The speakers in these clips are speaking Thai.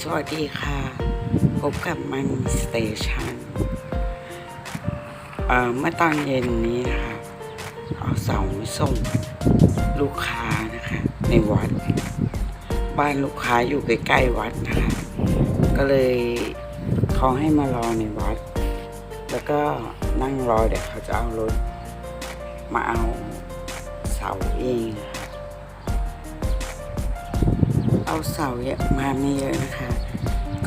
สวัสดีค่ะ พบกับมันสเตชันเมื่อตอนเย็นนี้นะคะเอาเสาส่งลูกค้านะคะ ในวัด บ้านลูกค้าอยู่ใกล้ๆวัดนะคะ ก็เลยเขาให้มารอในวัด แล้วก็นั่งรอเดี๋ยวเขาจะเอารถมาเอาเสาเองนะคะ เอาเสาเยอะมาไม่เยอะนะคะ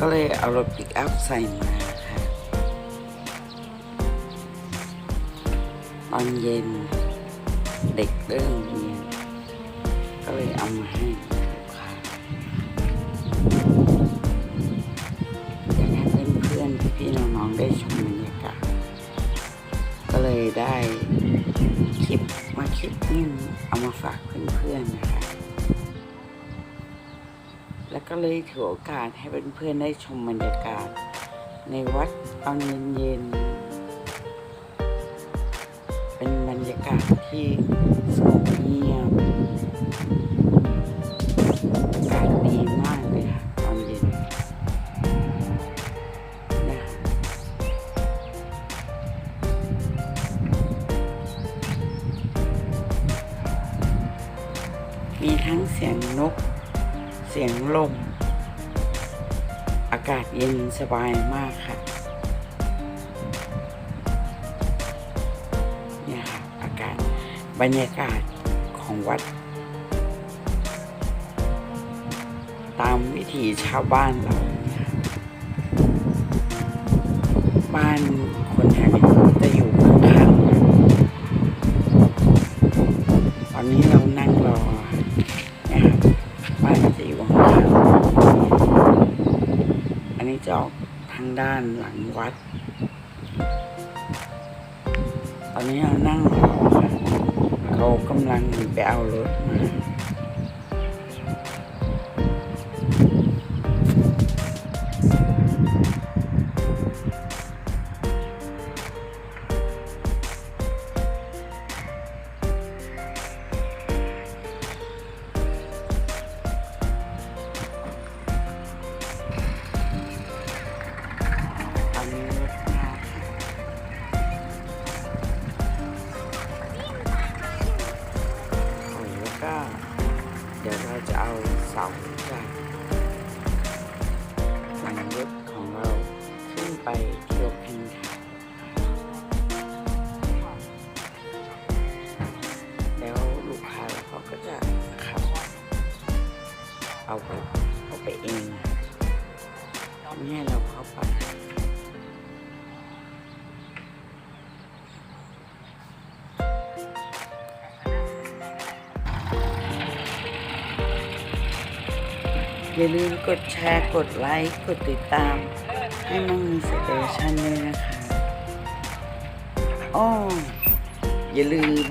ก็เลยเอารถปิกอัพใส่มาค่ะตอนเย็นเด็กเริ่มเรียนก็เลยเอามาให้ลูกค้าอยากให้เพื่อนๆพี่ๆน้องๆได้ชมบรรยากาศก็เลยได้คลิปมาคลิปนึงเอามาฝากเพื่อนๆนะคะ ก็เลยถือโอกาสให้เพื่อนๆได้ชมบรรยากาศ ในวัดตอนเย็นๆ เป็นบรรยากาศที่สงบเงียบอากาศดีมากเลยค่ะตอนเย็นนะมีทั้งเสียงนก เสียงลม อากาศเย็นสบายมากค่ะเนี่ยค่ะอากาศบรรยากาศของวัด ตามวิถีชาวบ้านเรา บ้านคนแถว จะออกทางด้านหลังวัด ตอนนี้เรานั่งรอเขากำลังไปเอารถมา เดี๋ยวเราจะเอาเสาจากหลังรถของเราขึ้นไปเที่ยวพินแล้วลูกค้าเขาก็จะขับ เอาไปเอาไปเองไม่ให้เราเข้าไป อย่าลืมกดแชร์ กดไลค์ กดติดตาม ให้มั่งมีสเตชันด้วยนะคะอ้ออย่าลืม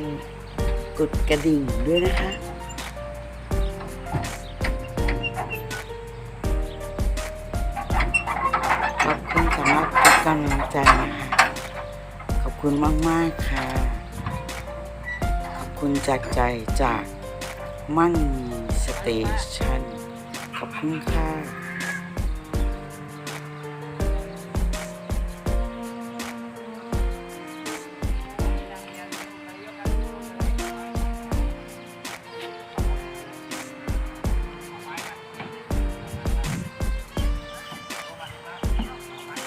กดกระดิ่งด้วยนะคะ ขอบคุณสำหรับทุกกำลังใจนะคะ ขอบคุณมาก ๆ ค่ะ ขอบคุณจากใจจากมั่งมีสเตชัน ขอบคุณค่ะ